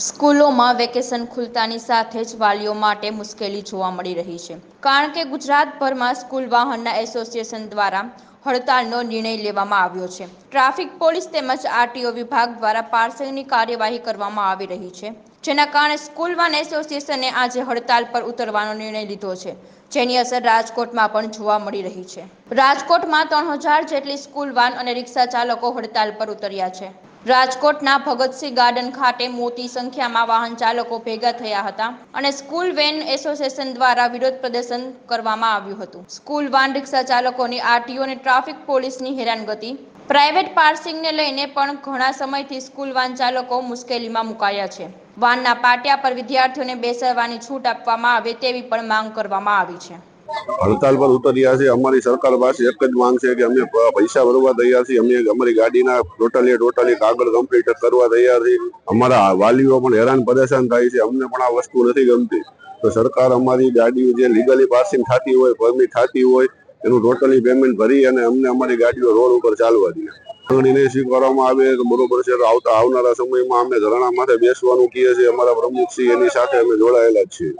સ્કૂલોમાં વેકેશન ખુલતાની સાથે જ વાલીઓ માટે મુશ્કેલી જોવા મળી રહી છે. કારણ કે ગુજરાતભરમાં સ્કૂલ વાહનના એસોસિએશન દ્વારા હડતાલનો નિર્ણય લેવામાં આવ્યો છે. ટ્રાફિક પોલીસ તેમજ આરટીઓ વિભાગ દ્વારા પાર્સલની કાર્યવાહી કરવામાં આવી રહી છે. જેના કારણે સ્કૂલ વાહન એસોસિએશને આજે હડતાલ પર ઉતરવાનો નિર્ણય લીધો છે. જેની અસર રાજકોટમાં પણ જોવા મળી રહી છે. રાજકોટમાં ત્રણ હજાર જેટલી સ્કૂલ વાન અને રિક્ષા ચાલકો હડતાલ પર ઉતર્યા છે. રાજકોટના ભગતસિંહ ગાર્ડન ખાતે મોટી સંખ્યામાં વાહન ચાલકો ભેગા થયા હતા અને સ્કૂલ વેન એસોસિએશન દ્વારા વિરોધ પ્રદર્શન કરવામાં આવ્યું હતું. સ્કૂલ વાન રિક્ષા ચાલકોની આરટીઓ અને ટ્રાફિક પોલીસની હેરાનગતિ. પ્રાઇવેટ પાર્સિંગને લઈને પણ ઘણા સમયથી સ્કૂલ વાન ચાલકો મુશ્કેલીમાં મુકાયા છે. વાનના પાટિયા પર વિદ્યાર્થીઓને બેસાડવાની છૂટ આપવામાં આવે તેવી પણ માંગ કરવામાં આવી છે. હડતાલ પર ઉતર્યા છે અમારી સરકાર પાસે એક જ માંગ છે કે અમે પૈસા ભરવા તૈયાર છીએ. અમે અમારી ગાડીના ટોટલી ટોટલી કાગળ કમ્પ્લીટ કરવા તૈયાર છીએ. અમારા વાલીઓ પણ હેરાન પરેશાન થાય છે. અમને પણ આ વસ્તુ નથી ગમતી. તો સરકાર અમારી ગાડીઓ જે લીગલી પાસિંગ થતી હોય પરમિટ થતી હોય, એનું ટોટલી પેમેન્ટ ભરી અને અમને અમારી ગાડીઓ રોડ ઉપર ચાલવા દે. માંગણીને સ્વીકારવામાં આવે તો બરોબર છે. આવતા, આવનારા સમયમાં અમે ધરણા માટે બેસવાનું કહીએ છીએ. અમારા પ્રમુખશ્રી એની સાથે અમે જોડાયેલા જ છીએ.